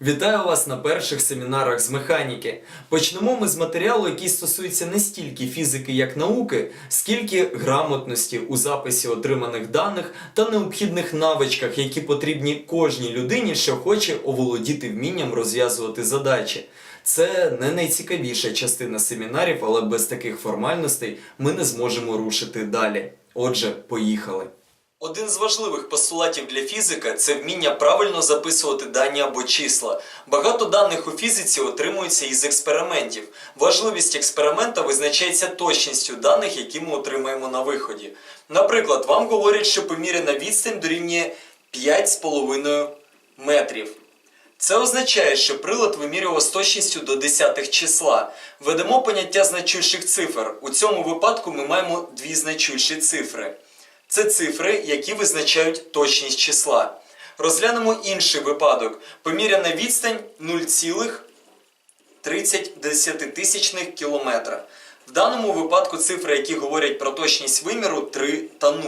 Вітаю вас на перших семінарах з механіки. Почнемо ми з матеріалу, який стосується не стільки фізики як науки, скільки грамотності у записі отриманих даних та необхідних навичках, які потрібні кожній людині, що хоче оволодіти вмінням розв'язувати задачі. Це не найцікавіша частина семінарів, але без таких формальностей ми не зможемо рушити далі. Отже, поїхали. Один з важливих постулатів для фізика це вміння правильно записувати дані або числа. Багато даних у фізиці отримується із експериментів. Важливість експеримента визначається точністю даних, які ми отримаємо на виході. Наприклад, вам говорять, що поміряна відстань дорівнює 5,5 метрів. Це означає, що прилад вимірював з точністю до десятих числа. Ведемо поняття значущих цифр. У цьому випадку ми маємо дві значущі цифри. Це цифри, які визначають точність числа. Розглянемо інший випадок. Поміряна відстань 0,30 кілометра. В даному випадку цифри, які говорять про точність виміру 3 та 0.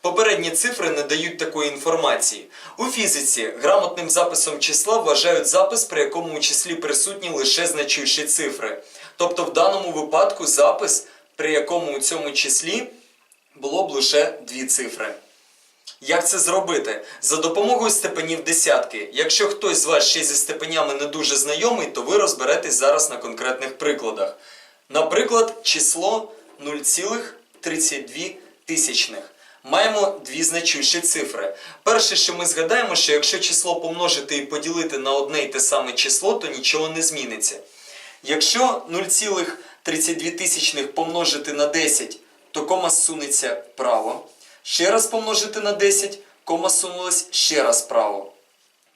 Попередні цифри не дають такої інформації. У фізиці грамотним записом числа вважають запис, при якому у числі присутні лише значущі цифри. Тобто в даному випадку запис, при якому у цьому числі було б лише дві цифри. Як це зробити? За допомогою степенів десятки. Якщо хтось з вас ще зі степенями не дуже знайомий, то ви розберетесь зараз на конкретних прикладах. Наприклад, число 0,32 тисячних. Маємо дві значущі цифри. Перше, що ми згадаємо, що якщо число помножити і поділити на одне й те саме число, то нічого не зміниться. Якщо 0,32 тисячних помножити на 10, то кома сунеться вправо. Ще раз помножити на 10, кома сунулась ще раз вправо.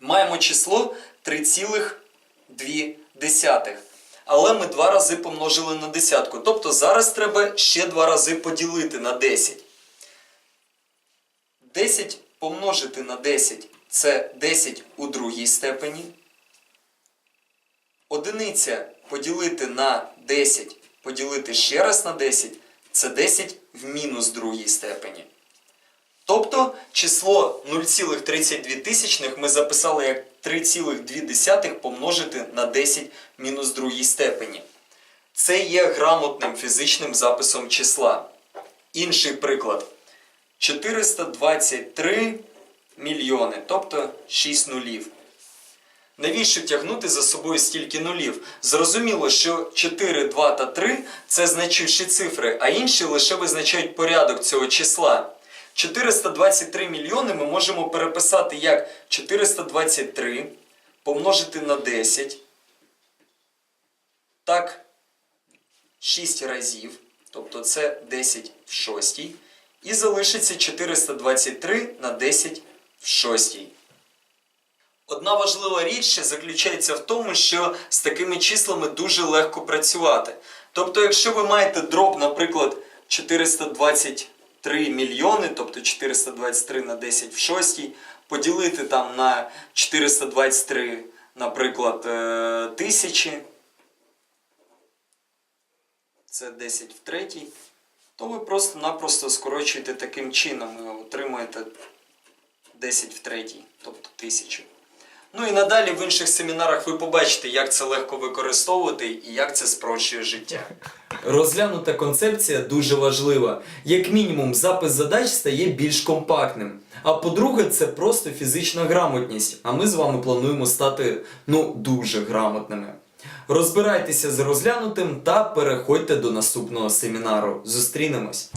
Маємо число 3,2. Але ми два рази помножили на десятку. Тобто зараз треба ще два рази поділити на 10. 10 помножити на 10 це 10 у другій степені. Одиниця поділити на 10, поділити ще раз на 10 це 10 в мінус другій степені. Тобто число 0,32 тисячних ми записали як 3,2 помножити на 10 в мінус другій степені. Це є грамотним фізичним записом числа. Інший приклад. 423 мільйони, тобто 6 нулів. Навіщо тягнути за собою стільки нулів? Зрозуміло, що 4, 2 та 3 це значущі цифри, а інші лише визначають порядок цього числа. 423 мільйони ми можемо переписати як 423 помножити на 10. Так, 6 разів. Тобто це 10 в 6. І залишиться 423 на 10 в 6. Одна важлива річ заключається в тому, що з такими числами дуже легко працювати. Тобто, якщо ви маєте дроб, наприклад, 423 мільйони, тобто 423 на 10 в 6, поділити там на 423, наприклад, е, тисячі, це 10 в третій, то ви просто-напросто скорочуєте таким чином і отримуєте 10 в третій, тобто тисячу. Ну і надалі в інших семінарах ви побачите, як це легко використовувати і як це спрощує життя. Розглянута концепція дуже важлива. Як мінімум, запис задач стає більш компактним. А по-друге, це просто фізична грамотність. А ми з вами плануємо стати ну дуже грамотними. Розбирайтеся з розглянутим та переходьте до наступного семінару. Зустрінемось!